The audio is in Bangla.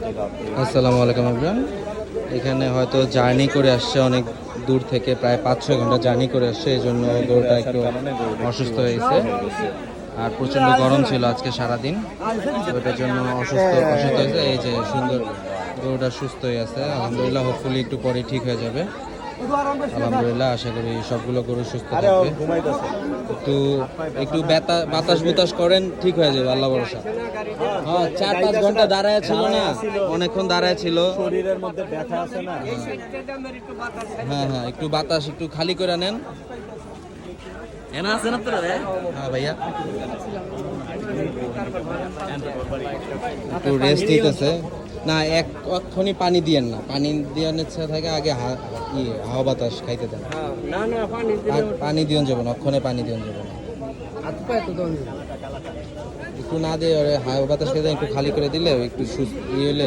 আসসালামু আলাইকুম ইব্রান এখানে হয়তো জার্নি করে আসছে, অনেক দূর থেকে, প্রায় পাঁচ ছয় ঘণ্টা জার্নি করে আসছে, এই জন্য গরুটা একটু অসুস্থ হয়েছে। আর প্রচণ্ড গরম ছিল আজকে সারাদিন ওটার জন্য অসুস্থ অসুস্থ হয়েছে। এই যে সুন্দর গরুটা সুস্থ হয়ে আছে, আলহামদুলিল্লাহ হোপফুলি একটু পরে ঠিক হয়ে যাবে। আলহামদুলিল্লাহ আশা করি সবগুলো গরু সুস্থ থাকবে। একটু একটু বেতা- বাতাস বুতাস করেন ঠিক হয়ে যাবে আল্লাহ ভরসা। হ্যাঁ চার পাঁচ ঘণ্টা দাঁড়ায় ছিল না অনেকক্ষণ দাঁড়ায় ছিল। শরীরের মধ্যে ব্যথা আছে না? হ্যাঁ হ্যাঁ একটু বাতাস একটু খালি করে নেন। এনা আছে না হ্যাঁ ভাইয়া। একটু রেস্ট নিতেছে না এক এক্ষুনি পানি দিয়েন না। পানি দেওয়ার ইচ্ছা থাকে আগে হা- ইয়ে হাওয়া বাতাস খাইতে দেন। না না পানি পানি দিয়ন যাবে না অক্ষণে পানি দিয়ন যাবে না। একটু না দিয়ে ওরে হাওয়া বাতাস খেতে একটু খালি করে দিলে একটু সুস্থ ইয়ে হলে।